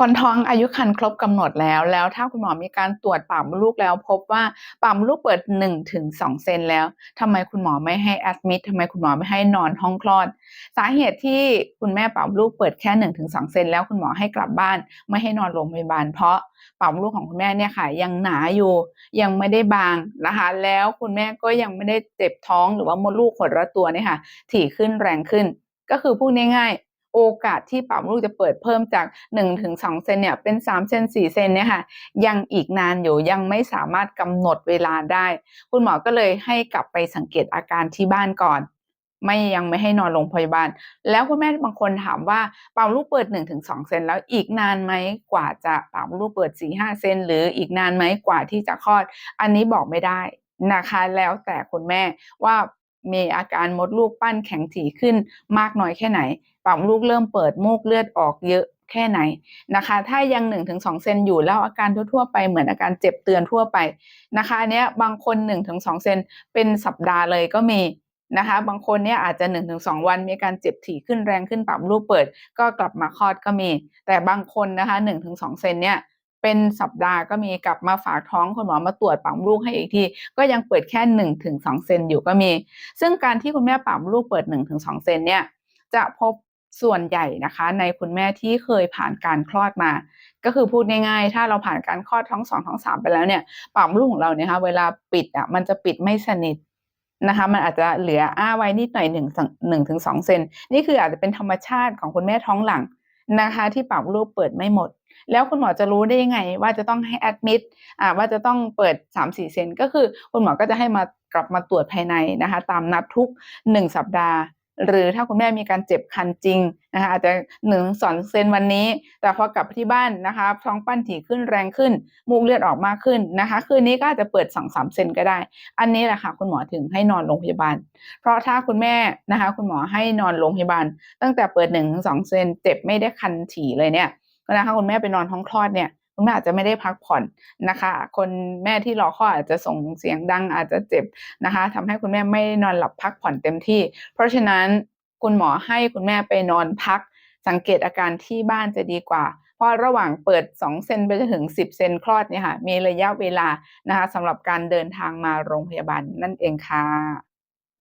คนท้องอายุครรภ์ครบกำหนดแล้ว แล้วถ้าคุณหมอมีการตรวจปากมดลูกแล้ว พบว่าปากมดลูกเปิด1-2เซนแล้วทำไมคุณหมอไม่ให้แอดมิตทำไมคุณหมอไม่ให้นอนห้องคลอด สาเหตุที่คุณแม่ปากมดลูกเปิดแค่1-2เซนแล้วคุณหมอให้กลับบ้าน ไม่ให้นอนโรงพยาบาล เพราะปากมดลูกของคุณแม่เนี่ยค่ะยังหนาอยู่ ยังไม่ได้บางนะคะแล้วคุณแม่ก็ยังไม่ได้เจ็บท้องหรือว่ามดลูกขดรัดตัวเนี่ยค่ะถี่ขึ้นแรงขึ้น ก็คือพูดง่ายๆ โอกาสที่ปากมดลูกจะเปิดเพิ่มจาก 1-2 เซนเนี่ยเป็น 3 เซน 4 เซนเนี่ยค่ะยังอีกนานอยู่ยังไม่สามารถกำหนดเวลาได้ คุณหมอก็เลยให้กลับไปสังเกตอาการที่บ้านก่อนไม่ยังไม่ให้นอนโรงพยาบาล แล้วคุณแม่บางคนถามว่าปากมดลูกเปิด 1-2 เซนแล้วอีกนานไหมกว่าจะปากมดลูกเปิด 4-5 เซนหรืออีกนานไหมกว่าที่จะคลอด อันนี้บอกไม่ได้นะคะ แล้วแต่คุณแม่ว่า มีอาการมดลูกปั้นแข็งถี่ขึ้นมากน้อยแค่ไหนปากมดลูกเริ่มเปิดมูกเลือดออกเยอะแค่ไหนนะคะ ถ้ายัง 1-2 เซนอยู่แล้วอาการทั่วๆไปเหมือนอาการเจ็บเตือนทั่วไปนะคะเนี้ยบางคน 1-2 เซนเป็นสัปดาห์เลยก็มีนะคะ บางคนเนี่ยอาจจะ 1-2 วันมีการเจ็บถี่ขึ้นแรงขึ้นปากมลูกเปิด ก็กลับมาคลอดก็มี แต่บางคนนะคะ 1-2 เซนเนี่ย เป็นสัปดาห์ก็มีกลับมาฝากท้องคุณหมอมาตรวจปากมลูกให้อีกที ก็ยังเปิดแค่1-2เซนอยู่ก็มี ซึ่งการที่คุณแม่ปากมลูกเปิด1-2เซนเนี่ยจะพบส่วนใหญ่นะคะในคุณแม่ที่เคยผ่านการคลอดมา ก็คือพูดง่ายๆ ถ้าเราผ่านการคลอดท้องสองท้องสามไปแล้วเนี่ยปากมลูกของเราเนี่ยค่ะเวลาปิดอะมันจะปิดไม่สนิทนะคะมันอาจจะเหลืออ้าไว้นิดหน่อย1 1ถึง2เซนนี่คืออาจจะเป็นธรรมชาติของคุณแม่ท้องหลัง นะคะ ที่ปากมดลูกเปิดไม่หมด แล้วคุณหมอจะรู้ได้ยังไง ว่าจะต้องให้แอดมิดอ่าว่าจะต้องเปิด 3-4 เซนก็คือคุณหมอก็จะให้มากลับมาตรวจภายในนะคะ ตามนัดทุก 1 สัปดาห์ หรือถ้าคุณแม่มีการเจ็บคันจริงนะคะอาจจะ1-2เซนวันนี้ แต่พอกลับที่บ้านนะคะท้องปั้นถี่ขึ้นแรงขึ้น มูกเลือดออกมากขึ้นนะคะ คืนนี้ก็อาจจะเปิด2-3เซนก็ได้ อันนี้แหละค่ะคุณหมอถึงให้นอนโรงพยาบาล เพราะถ้าคุณแม่นะคะ คุณหมอให้นอนโรงพยาบาล ตั้งแต่เปิด1-2เซนเจ็บไม่ได้คันถี่เลยเนี่ยนะคะคุณแม่ไปนอนห้องคลอดเนี่ย คุณแม่อาจจะไม่ได้พักผ่อนนะคะ คนแม่ที่รอคลอดอาจจะส่งเสียงดังอาจจะเจ็บนะคะทำให้คุณแม่ไม่นอนหลับพักผ่อนเต็มที่ เพราะฉะนั้นคุณหมอให้คุณแม่ไปนอนพัก สังเกตอาการที่บ้านจะดีกว่าเพราะระหว่างเปิด 2 เซนไปจนถึง 10 เซนคลอดเนี่ยค่ะ มีระยะเวลานะคะสำหรับการเดินทางมาโรงพยาบาลนั่นเองค่ะ